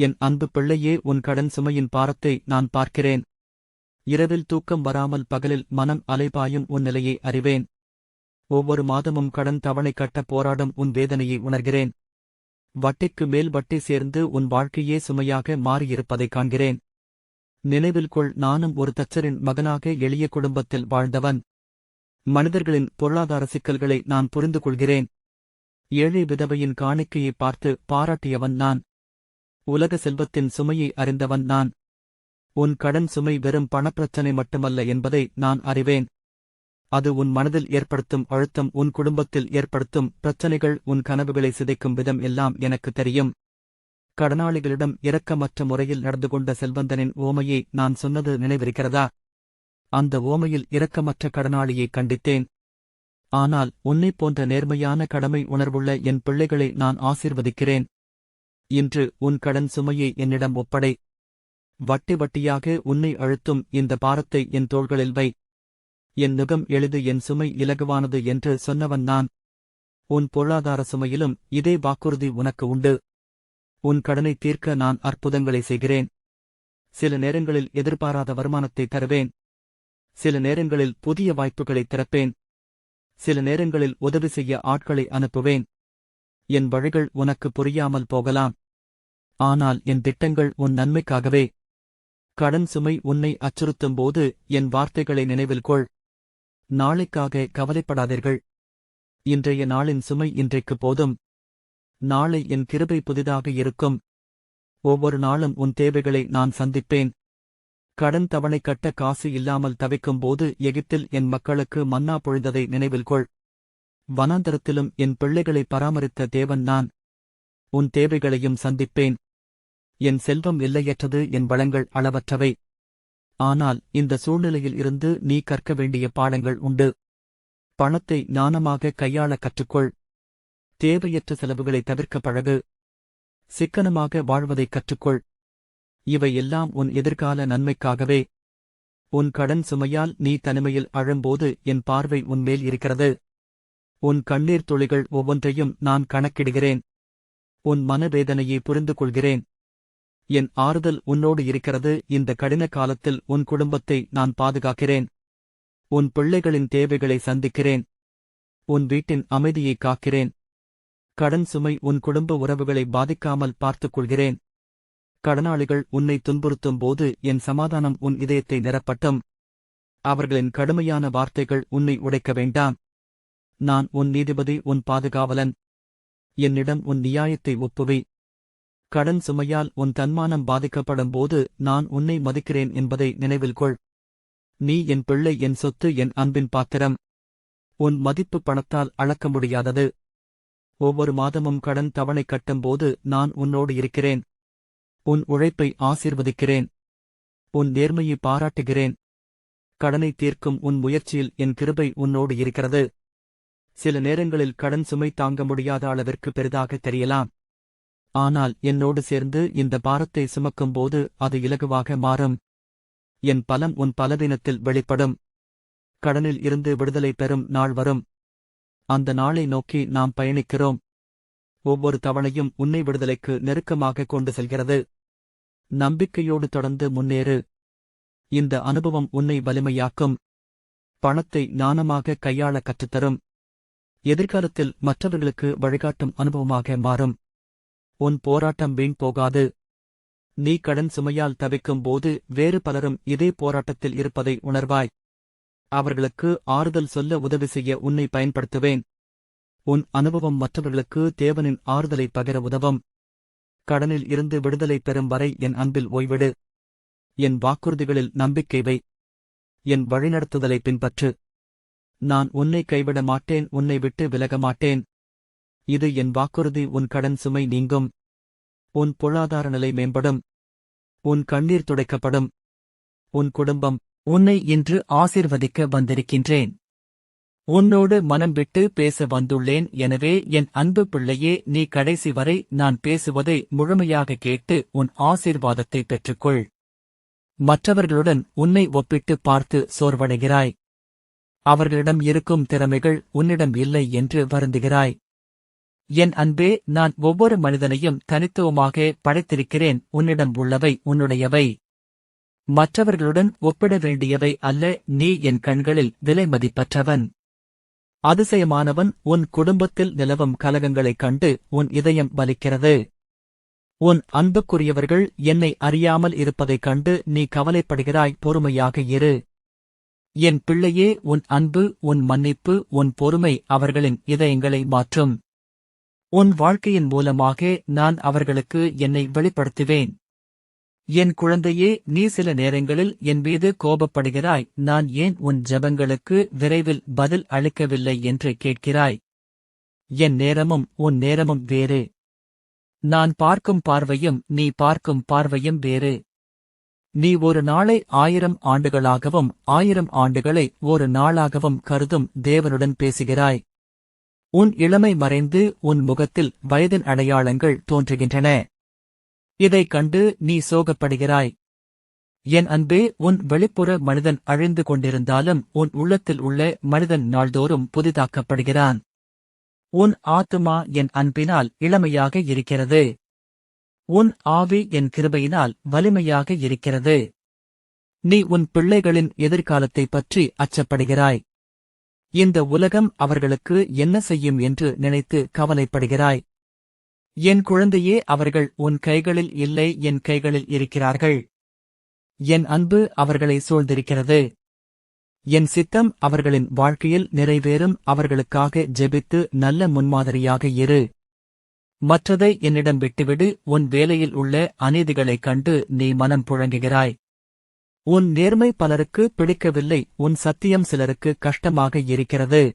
என் அன்பு பிள்ளையே உன் கடன் சுமையின் பாரத்தை நான் பார்க்கிறேன். இரவில் தூக்கம் வராமல் பகலில் மனம் அலைபாயும் உன் நிலையை அறிவேன். ஒவ்வொரு மாதமும் கடன் தவணை கட்ட போராடும் உன் வேதனையை உணர்கிறேன். வட்டிக்கு மேல் வட்டி சேர்ந்து உன் வாழ்க்கையே சுமையாக மாறியிருப்பதைக் காண்கிறேன். நினைவில் கொள் நானும் ஒரு தச்சரின் மகனாக எளிய குடும்பத்தில் வாழ்ந்தவன். மனிதர்களின் பொருளாதார சிக்கல்களை நான் புரிந்து கொள்கிறேன் ஏழை விதவையின் காணிக்கையை பார்த்து பாராட்டியவன் நான். உலக செல்வத்தின் சுமையை அறிந்தவன் நான். உன் கடன் சுமை வெறும் பணப்பிரச்சனை மட்டுமல்ல என்பதை நான் அறிவேன். அது உன் மனதில் ஏற்படுத்தும் அழுத்தம் உன் குடும்பத்தில் ஏற்படுத்தும் பிரச்சனைகள் உன் கனவுகளை சிதைக்கும் விதம் எல்லாம் எனக்கு தெரியும். கடனாளிகளிடம் இரக்கமற்ற முறையில் நடந்து கொண்ட செல்வந்தனின் ஓமையை நான் சொன்னது நினைவிருக்கிறதா? அந்த ஓமையில் இரக்கமற்ற கடனாளியை கண்டித்தேன். ஆனால் உன்னைப் போன்ற நேர்மையான கடமை உணர்வுள்ள என் பிள்ளைகளை நான் ஆசீர்வதிக்கிறேன். இன்று உன் கடன் சுமையை என்னிடம் ஒப்படை. வட்டி வட்டியாக உன்னை அழுத்தும் இந்த பாரத்தை என் தோள்களில் வை. என் நுகம் எளிது என் சுமை இலகுவானது என்று சொன்னவன் நான். உன் பொருளாதார சுமையிலும் இதே வாக்குறுதி உனக்கு உண்டு. உன் கடனை தீர்க்க நான் அற்புதங்களை செய்கிறேன். சில நேரங்களில் எதிர்பாராத வருமானத்தை தருவேன். சில நேரங்களில் புதிய வாய்ப்புகளை திறப்பேன். சில நேரங்களில் உதவி செய்ய ஆட்களை அனுப்புவேன். என் வழிகள் உனக்கு புரியாமல் போகலாம். ஆனால் என் திட்டங்கள் உன் நன்மைக்காகவே. கடன் சுமை உன்னை அச்சுறுத்தும் போது என் வார்த்தைகளை நினைவில் கொள். நாளைக்காக கவலைப்படாதீர்கள். இன்றைய நாளின் சுமை இன்றைக்கு போதும். நாளை என் கிருபை புதிதாக இருக்கும். ஒவ்வொரு நாளும் உன் தேவைகளை நான் சந்திப்பேன். கடன் தவணை கட்ட காசு இல்லாமல் தவிக்கும் போது எகிப்தில் என் மக்களுக்கு மன்னா பொழிந்ததை நினைவில் கொள். வனாந்தரத்திலும் என் பிள்ளைகளை பராமரித்த தேவன் நான். உன் தேவைகளையும் சந்திப்பேன். என் செல்வம் எல்லையற்றது என் வளங்கள் அளவற்றவை. ஆனால் இந்த சூழ்நிலையில் இருந்து நீ கற்க வேண்டிய பாடங்கள் உண்டு. பணத்தை ஞானமாக கையாள கற்றுக்கொள். தேவையற்ற செலவுகளை தவிர்க்க பழகு. சிக்கனமாக வாழ்வதைக் கற்றுக்கொள். இவை எல்லாம் உன் எதிர்கால நன்மைக்காகவே. உன் கடன் சுமையால் நீ தனிமையில் அழும்போது என் பார்வை உன்மேல் இருக்கிறது. உன் கண்ணீர் துளிகள் ஒவ்வொன்றையும் நான் கணக்கிடுகிறேன். உன் மனவேதனையை புரிந்து கொள்கிறேன் என் ஆறுதல் உன்னோடு இருக்கிறது. இந்த கடின காலத்தில் உன் குடும்பத்தை நான் பாதுகாக்கிறேன். உன் பிள்ளைகளின் தேவைகளை சந்திக்கிறேன். உன் வீட்டின் அமைதியை காக்கிறேன். கடன் சுமை உன் குடும்ப உறவுகளை பாதிக்காமல் பார்த்துக் கொள்கிறேன் கடனாளிகள் உன்னை துன்புறுத்தும் போது என் சமாதானம் உன் இதயத்தை நிரப்பட்டும். அவர்களின் கடுமையான வார்த்தைகள் உன்னை உடைக்க வேண்டாம். நான் உன் நீதிபதி உன் பாதுகாவலன். என்னிடம் உன் நியாயத்தை ஒப்புவி. கடன் சுமையால் உன் தன்மானம் பாதிக்கப்படும் போது நான் உன்னை மதிக்கிறேன் என்பதை நினைவில் கொள். நீ என் பிள்ளை என் சொத்து என் அன்பின் பாத்திரம். உன் மதிப்பு பணத்தால் அளக்க முடியாதது. ஒவ்வொரு மாதமும் கடன் தவணை கட்டும்போது நான் உன்னோடு இருக்கிறேன். உன் உழைப்பை ஆசீர்வதிக்கிறேன். உன் நேர்மையை பாராட்டுகிறேன். கடனை தீர்க்கும் உன் முயற்சியில் என் கிருபை உன்னோடு இருக்கிறது. சில நேரங்களில் கடன் சுமை தாங்க முடியாத அளவிற்கு பெரிதாக தெரியலாம். ஆனால் என்னோடு சேர்ந்து இந்த பாரத்தை சுமக்கும்போது அது இலகுவாக மாறும். என் பலம் உன் பலவீனத்தில் வெளிப்படும். கடனில் இருந்து விடுதலை பெறும் நாள் வரும். அந்த நாளை நோக்கி நாம் பயணிக்கிறோம். ஒவ்வொரு தவணையும் உன்னை விடுதலைக்கு நெருக்கமாக கொண்டு செல்கிறது. நம்பிக்கையோடு தொடர்ந்து முன்னேறு. இந்த அனுபவம் உன்னை வலிமையாக்கும். பணத்தை ஞானமாக கையாள கற்றுத்தரும். எதிர்காலத்தில் மற்றவர்களுக்கு வழிகாட்டும் அனுபவமாக மாறும். உன் போராட்டம் வீண் போகாது. நீ கடன் சுமையால் தவிக்கும் போது வேறு பலரும் இதே போராட்டத்தில் இருப்பதை உணர்வாய். அவர்களுக்கு ஆறுதல் சொல்ல உதவி செய்ய உன்னை பயன்படுத்துவேன். உன் அனுபவம் மற்றவர்களுக்கு தேவனின் ஆறுதலை பகிர உதவும். கடனில் இருந்து விடுதலை பெறும் வரை என் அன்பில் ஓய்விடு. என் வாக்குறுதிகளில் நம்பிக்கை வை. என் வழிநடத்துதலை பின்பற்று. நான் உன்னை கைவிட மாட்டேன் உன்னை விட்டு விலக மாட்டேன். இது என் வாக்குறுதி உன் கடன் சுமை நீங்கும். உன் பொருளாதார நிலை மேம்படும். உன் கண்ணீர் துடைக்கப்படும். உன் குடும்பம் உன்னை இன்று ஆசிர்வதிக்க வந்திருக்கின்றேன். உன்னோடு மனம் விட்டு பேச வந்துள்ளேன் எனவே என் அன்பு பிள்ளையே நீ கடைசி வரை நான் பேசுவதை முழுமையாக கேட்டு உன் ஆசீர்வாதத்தை பெற்றுக்கொள். மற்றவர்களுடன் உன்னை ஒப்பிட்டு பார்த்து சோர்வடைகிறாய். அவர்களிடம் இருக்கும் திறமைகள் உன்னிடம் இல்லை என்று வருந்துகிறாய். என் அன்பே நான் ஒவ்வொரு மனிதனையும் தனித்துவமாக படைத்திருக்கிறேன். உன்னிடம் உள்ளவை உன்னுடையவை. மற்றவர்களுடன் ஒப்பிட வேண்டியவை அல்ல. நீ என் கண்களில் விலை மதிப்பற்றவன். அதிசயமானவன் உன் குடும்பத்தில் நிலவும் கலகங்களைக் கண்டு உன் இதயம் வலிக்கிறது. உன் அன்புக்குரியவர்கள் என்னை அறியாமல் இருப்பதைக் கண்டு நீ கவலைப்படுகிறாய். பொறுமையாக இரு. என் பிள்ளையே உன் அன்பு உன் மன்னிப்பு உன் பொறுமை அவர்களின் இதயங்களை மாற்றும். உன் வாழ்க்கையின் மூலமாக நான் அவர்களுக்கு என்னை வெளிப்படுத்துவேன். என் குழந்தையே நீ சில நேரங்களில் என் மீது கோபப்படுகிறாய். நான் ஏன் உன் ஜெபங்களுக்கு விரைவில் பதில் அளிக்கவில்லை என்று கேட்கிறாய்? என் நேரமும் உன் நேரமும் வேறு. நான் பார்க்கும் பார்வையும் நீ பார்க்கும் பார்வையும் வேறு. நீ ஒரு நாளை ஆயிரம் ஆண்டுகளாகவும் ஆயிரம் ஆண்டுகளை ஒரு நாளாகவும் கருதும் தேவனுடன் பேசுகிறாய். உன் இளமை மறைந்து உன் முகத்தில் வயதின் அடையாளங்கள் தோன்றுகின்றன. இதைக் கண்டு நீ சோகப்படுகிறாய். என் அன்பே உன் வெளிப்புற மனிதன் அழிந்து கொண்டிருந்தாலும் உன் உள்ளத்தில் உள்ள மனிதன் நாள்தோறும் புதிதாக்கப்படுகிறான். உன் ஆத்துமா என் அன்பினால் இளமையாக இருக்கிறது. உன் ஆவி என் கிருபையினால் வலிமையாக இருக்கிறது. நீ உன் பிள்ளைகளின் எதிர்காலத்தைப் பற்றி அச்சப்படுகிறாய். இந்த உலகம் அவர்களுக்கு என்ன செய்யும் என்று நினைத்து கவலைப்படுகிறாய். என் குழந்தையே அவர்கள் உன் கைகளில் இல்லை என் கைகளில் இருக்கிறார்கள். என் அன்பு அவர்களை சூழ்ந்திருக்கிறது. என் சித்தம் அவர்களின் வாழ்க்கையில் நிறைவேறும் அவர்களுக்காக ஜெபித்து நல்ல முன்மாதிரியாக இரு. மற்றதை என்னிடம் விட்டுவிடு உன் வேலையில் உள்ள அநீதிகளைக் கண்டு நீ மனம் புழங்குகிறாய். உன் நேர்மை பலருக்கு பிடிக்கவில்லை உன் சத்தியம் சிலருக்கு கஷ்டமாக இருக்கிறது.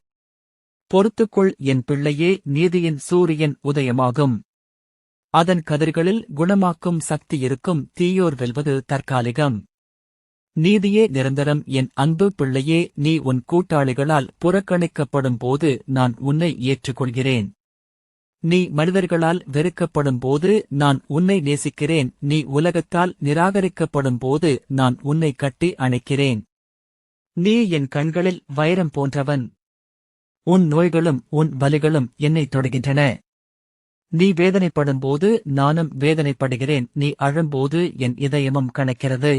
பொறுத்துக்கொள் என் பிள்ளையே நீதியின் சூரியன் உதயமாகும். அதன் கதிர்களில் குணமாக்கும் சக்தி இருக்கும் தீயோர் வெல்வது தற்காலிகம். நீதியே நிரந்தரம் என் அன்பு பிள்ளையே நீ உன் கூட்டாளிகளால் புறக்கணிக்கப்படும் போது நான் உன்னை ஏற்றுக்கொள்கிறேன். நீ மனிதர்களால் வெறுக்கப்படும் போது நான் உன்னை நேசிக்கிறேன். நீ உலகத்தால் நிராகரிக்கப்படும் போது நான் உன்னை கட்டி அணைக்கிறேன். நீ என் கண்களில் வைரம் போன்றவன். உன் நோய்களும் உன் வலிகளும் என்னை தொடுகின்றன. நீ வேதனைப்படும்போது நானும் வேதனைப்படுகிறேன். நீ அழும்போது என் இதயமும் கணக்கிறது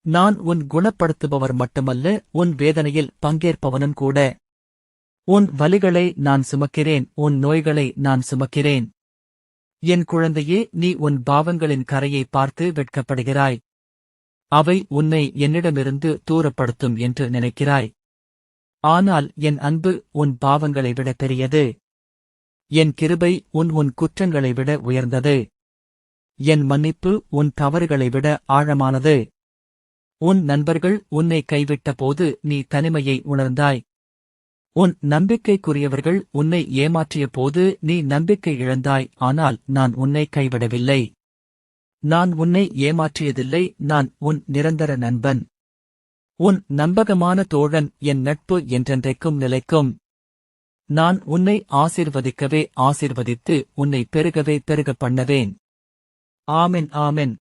நான் உன் குணப்படுத்துபவர் மட்டுமல்ல உன் வேதனையில் பங்கேற்பவனும் கூட. உன் வலிகளை நான் சுமக்கிறேன் உன் நோய்களை நான் சுமக்கிறேன். என் குழந்தையே நீ உன் பாவங்களின் கரையை பார்த்து வெட்கப்படுகிறாய். அவை உன்னை என்னிடமிருந்து தூரப்படுத்தும் என்று நினைக்கிறாய். ஆனால் என் அன்பு உன் பாவங்களை விட பெரியது. என் கிருபை உன் உன் குற்றங்களை விட உயர்ந்தது. என் மன்னிப்பு உன் தவறுகளை விட ஆழமானது. உன் நண்பர்கள் உன்னை கைவிட்ட போது நீ தனிமையை உணர்ந்தாய். உன் நம்பிக்கைக்குரியவர்கள் உன்னை ஏமாற்றிய போது நீ நம்பிக்கை இழந்தாய் ஆனால் நான் உன்னை கைவிடவில்லை. நான் உன்னை ஏமாற்றியதில்லை நான் உன் நிரந்தர நண்பன். உன் நம்பகமான தோழன் என் நட்பு என்றென்றைக்கும் நிலைக்கும். நான் உன்னை ஆசிர்வதிக்கவே ஆசிர்வதித்து உன்னை பெருகவே பெருக பண்ணவேன். ஆமென் ஆமென்.